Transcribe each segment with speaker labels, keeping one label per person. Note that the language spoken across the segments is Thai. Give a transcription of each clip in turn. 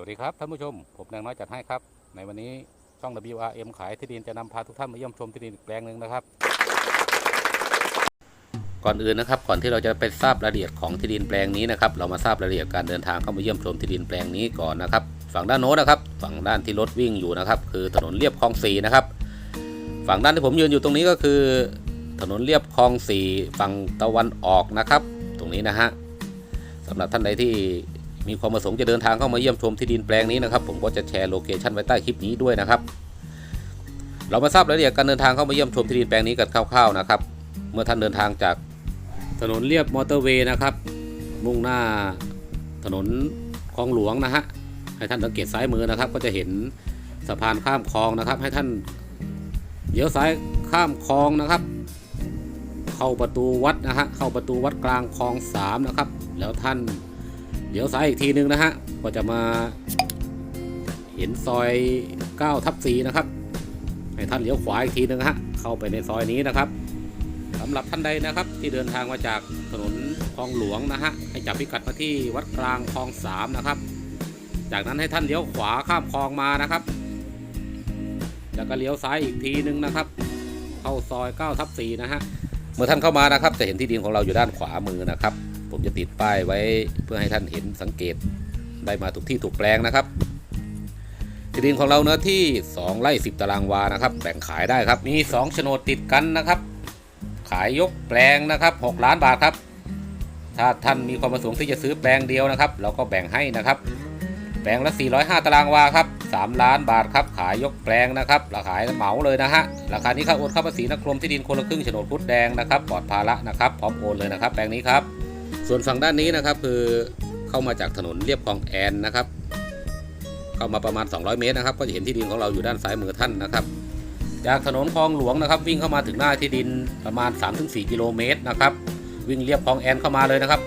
Speaker 1: วัสดีครับท่านผู้ชม ผมนางน้อยจัดให้ครับ ในวันนี้ช่อง WRM ขายที่ดินจะนำพาทุกท่านมาเยี่ยมชมที่ดินอีกแปลงหนึ่งนะครับ ก่อนอื่นนะครับ ก่อนที่เราจะไปทราบรายละเอียดของที่ดินแปลงนี้นะครับ เรามาทราบรายละเอียดการเดินทางเข้ามาเยี่ยมชมที่ดินแปลงนี้ก่อนนะครับ ฝั่งด้านโน้นนะครับ ฝั่งด้านที่รถวิ่งอยู่นะครับ คือถนนเรียบคลองสีนะครับ ฝั่งด้านที่ผมยืนอยู่ตรงนี้ก็คือ ถนนเรียบคลองสีฝั่งตะวันออกนะครับ ตรงนี้นะฮะสำหรับท่านใดที่ มีความประสงค์จะเดินทางเข้ามาเยี่ยมชมที่ดินแปลงนี้นะครับผมก็จะแชร์โลเคชั่นไว้ใต้คลิปนี้ด้วยนะครับเรามาทราบรายละเอียดการเดินทางเข้ามาเยี่ยมชมที่ดินแปลงนี้กันคร่าวๆนะครับ เมื่อท่านเดินทางจากถนนเรียบมอเตอร์เวย์นะครับ มุ่งหน้าถนนคลองหลวงนะฮะให้ท่านสังเกตซ้ายมือนะครับ ก็จะเห็นสะพานข้ามคลองนะครับ ให้ท่านเลี้ยวซ้ายข้ามคลองนะครับ เข้าประตูวัดนะฮะเข้าประตูวัดกลางคลองสามนะครับ แล้วท่าน เลี้ยวซ้ายอีกทีนึงนะฮะ ก็จะมาเห็นซอย9ทับ4นะครับ ให้ท่านเลี้ยวขวาอีกทีนึงฮะ เข้าไปในซอยนี้นะครับสำหรับท่านใดนะครับ ที่เดินทางมาจากถนนคลองหลวงนะฮะ ให้จับพิกัดมาที่วัดกลางคลองสามนะครับ จากนั้นให้ท่านเลี้ยวขวาข้ามคลองมานะครับ แล้วก็เลี้ยวซ้ายอีกทีนึงนะครับ เข้าซอย9ทับ4นะฮะ เมื่อท่านเข้ามานะครับ จะเห็นที่ดินของเราอยู่ด้านขวามือนะครับ ผมจะติดป้ายไว้เพื่อให้ท่านเห็นสังเกตได้มาถูกที่ถูกแปลงนะครับที่ดินของเราเนื้อที่ 2ไร่10 ตารางวานะครับ แบ่งขายได้ครับ มี2โฉนดติดกันนะครับ ขายยกแปลงนะครับ 6 ล้านบาทครับ ถ้าท่านมีความประสงค์ที่จะซื้อแปลงเดียวนะครับ เราก็แบ่งให้นะครับ แปลงละ 405 ตารางวาครับ 3 ล้านบาทครับ ขายยกแปลงนะครับราคาเหมาเลยนะฮะ ราคานี้ค่าโอนค่าภาษีนักรมที่ดินคนละครึ่งโฉนดพุทธแดงนะครับ ปลอดภาระนะครับ พร้อมโอนเลยนะครับ แปลงนี้ครับ ส่วนฝั่งด้านนี้นะครับคือเข้ามาจากถนนเรียบคลองแอนนะครับ เข้ามาประมาณ 200 เมตรนะครับ ก็จะเห็นที่ดินของเราอยู่ด้านซ้ายมือท่านนะครับ จากถนนคลองหลวงนะครับ วิ่งเข้ามาถึงหน้าที่ดินประมาณ 3-4 กิโลเมตรนะครับ วิ่งเรียบคลองแอนเข้ามาเลยนะครับ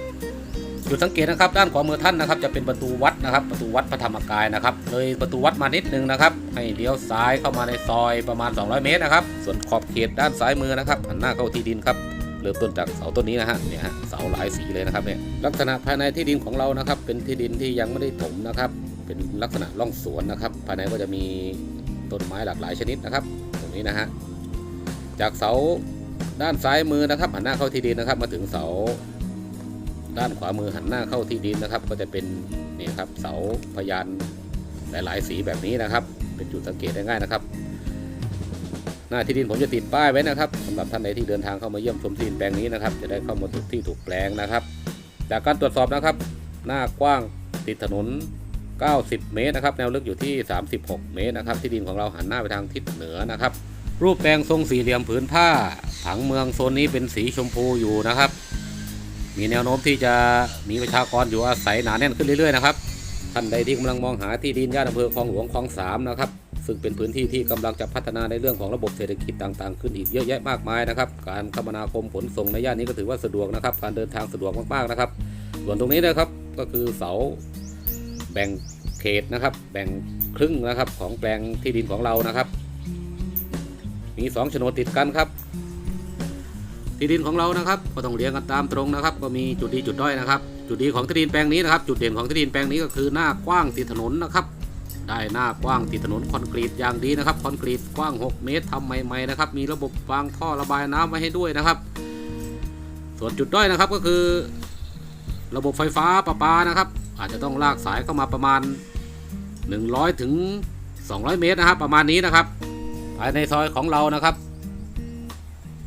Speaker 1: จุดสังเกตนะครับด้านขวามือท่านนะครับ จะเป็นประตูวัดนะครับ ประตูวัดพระธรรมกายนะครับเลยประตูวัดมานิดนึงนะครับ ให้เลี้ยวซ้ายเข้ามาในซอยประมาณ 200 เมตรนะครับ ส่วนขอบเขตด้านซ้ายมือนะครับหันหน้าเข้าที่ดินครับ เริ่มต้นจากเสาต้นนี้นะฮะเนี่ยฮะเสาหลายสีเลยนะครับเนี่ยลักษณะภายในที่ดินของเรานะครับ เป็นที่ดินที่ยังไม่ได้ถมนะครับ เป็นลักษณะร่องสวนนะครับ ภายในก็จะมีต้นไม้หลากหลายชนิดนะครับตรงนี้นะฮะจากเสาด้านซ้ายมือนะครับ หันหน้าเข้าที่ดินนะครับ มาถึงเสา ด้านขวามือหันหน้าเข้าที่ดินนะครับ ก็จะเป็นนี่ครับเสาพยานหลายๆ สีแบบนี้นะครับ เป็นจุดสังเกตได้ง่ายนะครับ หน้าที่ดินผมจะติดป้ายไว้นะครับสำหรับท่านใดที่เดินทางเข้ามาเยี่ยมชมที่ดินแปลงนี้นะครับ จะได้เข้ามาถูกที่ถูกแปลงนะครับ จากการตรวจสอบนะครับ หน้ากว้างติดถนน 90 เมตรนะครับ แนวลึกอยู่ที่ 36 เมตรนะครับ ที่ดินของเราหันหน้าไปทางทิศเหนือนะครับ รูปแปลงทรงสี่เหลี่ยมผืนผ้า ผังเมืองโซนนี้เป็นสีชมพูอยู่นะครับ มีแนวโน้มที่จะมีประชากรอยู่อาศัยหนาแน่นขึ้นเรื่อยๆนะครับ ท่านใดที่กำลังมองหาที่ดินย่านอำเภอคลองหลวงคลองสามนะครับ ซึ่งเป็นพื้นที่ที่กำลังจะพัฒนาในเรื่องของระบบเศรษฐกิจต่างๆ ขึ้นอีกเยอะแยะมากมายนะครับ การคมนาคมขนส่งในย่านนี้ก็ถือว่าสะดวกนะครับ การเดินทางสะดวกมากๆนะครับ ส่วนตรงนี้นะครับก็คือเสาแบ่งเขตนะครับ แบ่งครึ่งนะครับของแปลงที่ดินของเรานะครับ มีสองโฉนดติดกันครับ ที่ดินของเรานะครับ ก็ต้องเรียงกันตามตรงนะครับ ก็มีจุดดีจุดด้อยนะครับ จุดดีของที่ดินแปลงนี้นะครับ จุดเด่นของที่ดินแปลงนี้ก็คือหน้ากว้างติดถนนนะครับ ได้หน้ากว้างติดถนนคอนกรีตอย่างดีนะครับ คอนกรีตกว้าง 6 เมตรทำใหม่ๆนะครับ มีระบบวางท่อระบายน้ำไว้ให้ด้วยนะครับ ส่วนจุดด้อยนะครับก็คือ ระบบไฟฟ้าประปานะครับ อาจจะต้องลากสายเข้ามาประมาณ 100ถึง200 เมตรนะครับ ประมาณนี้นะครับ ภายในซอยของเรานะครับ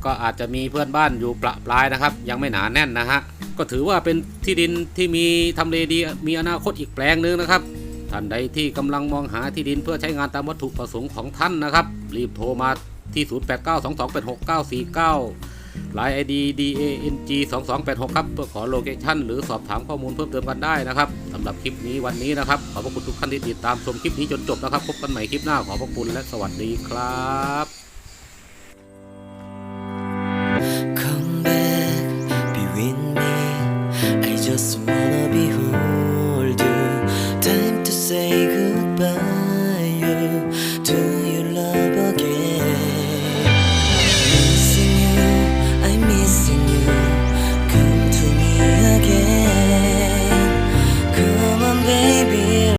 Speaker 1: ก็อาจจะมีเพื่อนบ้านอยู่ประปรายนะครับ ยังไม่หนาแน่นนะฮะก็ถือว่าเป็นที่ดินที่มีทำเลดีมีอนาคตอีกแปลงหนึ่งนะครับ ท่านใดที่กำลังมองหาที่ดินเพื่อใช้งานตามวัตถุประสงค์ของท่านนะครับ รีบโทรมาที่ 0892286949ลน์ ID DANG 2286ครับเพื่อขอโลเคชั่นหรือสอบถามข้อมูลเพิ่มเติมกันได้นะครับสำหรับคลิปนี้วันนี้นะครับ ขอบพรคุณทุกท่านที่ติดตามชมคลิปนี้จนจบนะครับ พบกันใหม่คลิปหน้าขอบพรคุณและสวัสดีครับ just wanna behold you time to say goodbye.